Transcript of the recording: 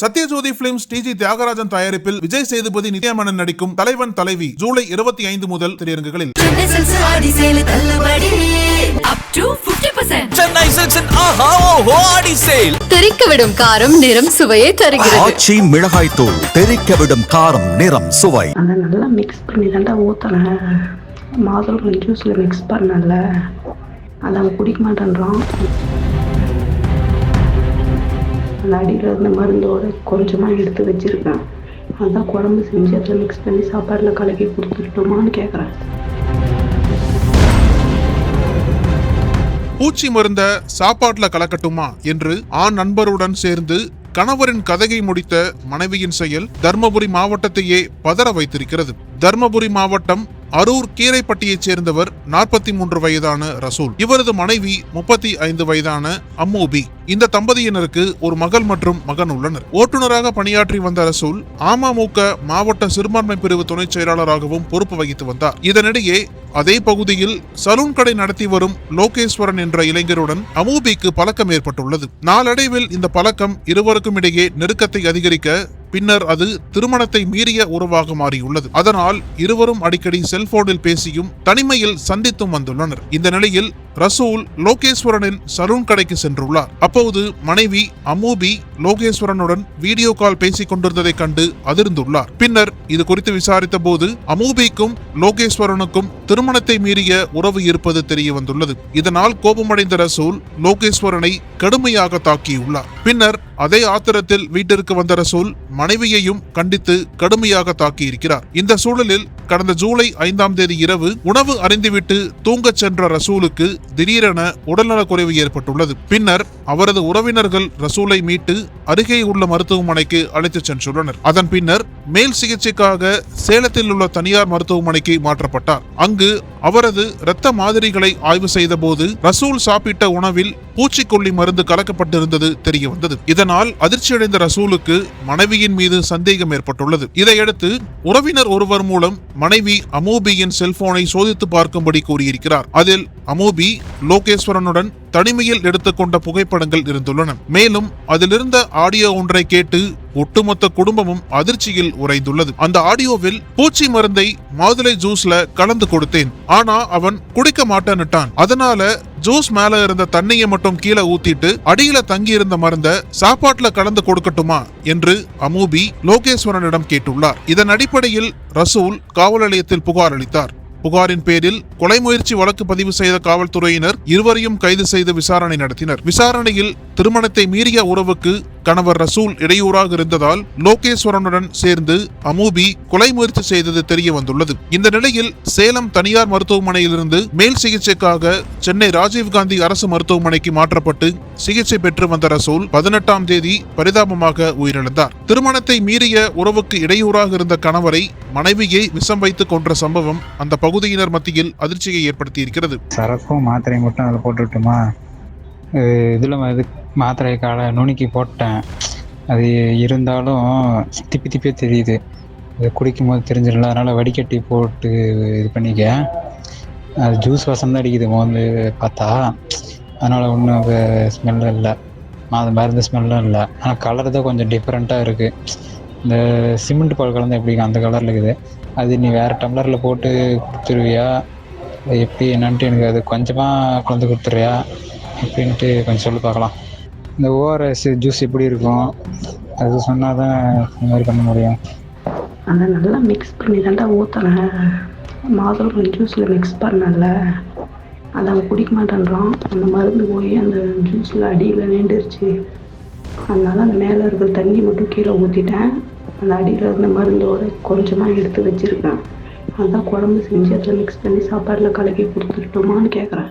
Sathyajothi films டிஜி தியாகராஜன் தயாரிப்பில் விஜய் சேதுபதி நித்யாமேனன் நடிக்கும் தலைவன் தலைவி ஜூலை இருபத்தி ஐந்து முதல் திரையரங்குகளில். சென்னை சில்க்ஸ் ஆடி சேல தள்ளுபடி அப் டு 50% சென்னை சில்க்ஸின் ஆஹா ஓஹோ ஆடி சேல் தெறிக்க விடும் காரம் நிறம் சுவையை தருகிறது. ஆச்சி மிளகாய் தூள் தெறிக்க விடும் காரம் நிறம் சுவை. அதை நல்லா மிக்ஸ் பண்ணி தாண்டா ஊற்றினேன் மாதுளம்பழம் ஜூஸில் மிக்ஸ் பண்ணல. அதை அவன் குடிக்க மாட்டேன்றான். அந்த அடியில் இருந்த மருந்தோட கொஞ்சமாக எடுத்து வச்சுருக்கேன். அதான் குழம்பு செஞ்சு அதில் மிக்ஸ் பண்ணி சாப்பாடில் கலக்கி கொடுத்துட்டோமான்னு கேட்குறேன் பூச்சி மருந்த சாப்பாட்டுல கலக்கட்டுமா என்று ஆண் நண்பருடன் சேர்ந்து கணவரின் கதையை முடித்த மனைவியின் செயல் தர்மபுரி மாவட்டத்தையே பதற வைத்திருக்கிறது. தர்மபுரி மாவட்டம் அரூர் கீரைப்பட்டியைச் சேர்ந்தவர் நாற்பத்தி மூன்று வயதான ரசூல். இவரது மனைவி முப்பத்தி ஐந்து வயதான அம்மோபி. இந்த தம்பதியினருக்கு ஒரு மகள் மற்றும் மகன் உள்ளனர். ஓட்டுநராக பணியாற்றி வந்த ரசூல் அமமுக மாவட்ட சிறுபான்மை பிரிவு துணைச் செயலாளராகவும் பொறுப்பு வகித்து வந்தார். இதனிடையே அதே பகுதியில் சலூன் கடை நடத்தி வரும் லோகேஸ்வரன் என்ற இளைஞருடன் அமூபிக்கு பழக்கம் ஏற்பட்டுள்ளது. நாளடைவில் இந்த பழக்கம் இருவருக்கும் இடையே நெருக்கத்தை அதிகரிக்க பின்னர் அது திருமணத்தை மீறிய உறவாக மாறியுள்ளது. அதனால் இருவரும் அடிக்கடி செல்போனில் பேசியும் தனிமையில் சந்தித்தும் வந்துள்ளனர். இந்த நிலையில் ரசூல் லோகேஸ்வரனின் சலூன் கடைக்கு சென்றுள்ளார். அப்போது மனைவி அமூபி லோகேஸ்வரனுடன் வீடியோ கால் பேசிக் கொண்டிருந்ததை கண்டு அதிர்ந்துள்ளார். பின்னர் இது குறித்து விசாரித்த போது அமூபிக்கும் லோகேஸ்வரனுக்கும் திருமணத்தை மீறிய உறவு இருப்பது தெரிய வந்துள்ளது இதனால் கோபமடைந்த ரசூல் லோகேஸ்வரனை கடுமையாக தாக்கியுள்ளார். பின்னர் அதே ஆத்திரத்தில் வீட்டிற்கு வந்த ரசூல் மனைவியையும் கண்டித்து கடுமையாக தாக்கியிருக்கிறார். இந்த சூழலில் கடந்த ஜூலை ஐந்தாம் தேதி இரவு உணவு அறிந்துவிட்டு தூங்கச் சென்ற ரசூலுக்கு திடீரென உடல்நலக்குறைவு ஏற்பட்டுள்ளது. பின்னர் அவரது உறவினர்கள் ரசூலை மீட்டு அருகே உள்ள மருத்துவமனைக்கு அழைத்துச் சென்றுள்ளனர். அதன் பின்னர் மேல் சிகிச்சைக்காக சேலத்தில் உள்ள தனியார் மருத்துவமனைக்கு மாற்றப்பட்டார். அங்கு அவரது இரத்த மாதிரிகளை ஆய்வு செய்த போது ரசூல் சாப்பிட்ட உணவில் பூச்சிக்கொல்லி மருந்து கலக்கப்பட்டிருந்தது தெரிய வந்தது இதனால் அதிர்ச்சியடைந்த ரசூலுக்கு மனைவியின் மீது சந்தேகம் ஏற்பட்டுள்ளது. இதையடுத்து உறவினர் ஒருவர் மூலம் மனைவி அமோபியின் செல்போனை சோதித்து பார்க்கும்படி கூறியிருக்கிறார். அதில் அமோபி லோகேஸ்வரனுடன் தனிமையில் எடுத்துக்கொண்ட புகைப்படங்கள் இருந்துள்ளன. மேலும் அதிலிருந்த ஆடியோ ஒன்றை கேட்டு ஒட்டுமொத்த குடும்பமும் அதிர்ச்சியில் உறைந்துள்ளது. அந்த ஆடியோவில் பூச்சி மருந்தை மாதுளை ஜூஸ்ல கலந்து கொடுத்தேன். ஆனா அவன் குடிக்க மாட்டேன்னுட்டான். அதனால ஜூஸ் மேல இருந்த தண்ணியை மட்டும் கீழே ஊத்திட்டு அடியில தங்கி இருந்த மருந்த சாப்பாட்டுல கலந்து கொடுக்கட்டுமா? என்று அமூபி லோகேஸ்வரனிடம் கேட்டுள்ளார். இதன் அடிப்படையில் ரசூல் காவல் நிலையத்தில் புகார் அளித்தார். புகாரின் பேரில் கொலை முயற்சி வழக்கு பதிவு செய்த காவல்துறையினர் இருவரையும் கைது செய்து விசாரணை நடத்தினர். விசாரணையில் திருமணத்தை மீறிய உறவுக்கு கணவர் ரசூல் இடையூறாக இருந்ததால் லோகேஸ்வரனுடன் சேர்ந்து அமூபி கொலை முயற்சி செய்தது தெரிய வந்துள்ளது. இந்த நிலையில் சேலம் தனியார் மருத்துவமனையிலிருந்து மேல் சிகிச்சைக்காக சென்னை ராஜீவ்காந்தி அரசு மருத்துவமனைக்கு மாற்றப்பட்டு சிகிச்சை பெற்று வந்த ரசூல் பதினெட்டாம் தேதி பரிதாபமாக உயிரிழந்தார். திருமணத்தை மீறிய உறவுக்கு இடையூறாக இருந்த கணவரை மனைவியை விஷம் வைத்து கொன்ற சம்பவம் அந்த பகுதியினர் மத்தியில் அதிர்ச்சியை ஏற்படுத்தியிருக்கிறது. சரக்கும் மாத்திரை மட்டும் அதில் போட்டுட்டுமா இதில் இது மாத்திரை காலை நுணுக்கி போட்டேன். அது இருந்தாலும் திப்பி திப்பியே தெரியுது. அது குடிக்கும் போது தெரிஞ்சிடல அதனால் வடிகட்டி போட்டு இது பண்ணிக்க. அது ஜூஸ் வாசம் தான் அடிக்குது மோந்து பார்த்தா. அதனால் ஒன்றும் ஸ்மெல்லும் இல்லை. அது மருந்து ஸ்மெல்லும் இல்லை. ஆனால் கலர் தான் கொஞ்சம் டிஃப்ரெண்ட்டாக இருக்குது இந்த சிமெண்ட் பால் கலந்து எப்படி அந்த கலரில் இருக்குது. அது நீ வேறு டம்ளரில் போட்டு கொடுத்துருவியா? அது எப்படி என்னன்ட்டு எனக்கு அது கொஞ்சமாக கலந்து கொடுத்துறியா எப்படின்ட்டு கொஞ்சம் சொல்லி பார்க்கலாம். இந்த ஓஆர்எஸ் ஜூஸ் எப்படி இருக்கும்? அது சொன்னால் தான் இந்த மாதிரி பண்ண முடியும். அதை நல்லா மிக்ஸ் பண்ணி தாண்டா ஊற்றுறேன் மாதுளம்பழம் ஜூஸில் மிக்ஸ் பண்ணல. அதை அவன் குடிக்க மாட்டேன்றான். அந்த மருந்து போய் அந்த ஜூஸில் அடியில் நீண்டுருச்சு. அதனால அந்த மேலே இருக்கிற தண்ணி மட்டும் கீழே ஊற்றிட்டேன் அந்த அடியில் இருந்த மருந்தோடு கொஞ்சமாக எடுத்து வச்சுருக்கேன். அதான் குழம்பு செஞ்சு அதில் மிக்ஸ் பண்ணி சாப்பாடில் கலக்கி கொடுத்துட்டோமான்னு கேட்குறேன்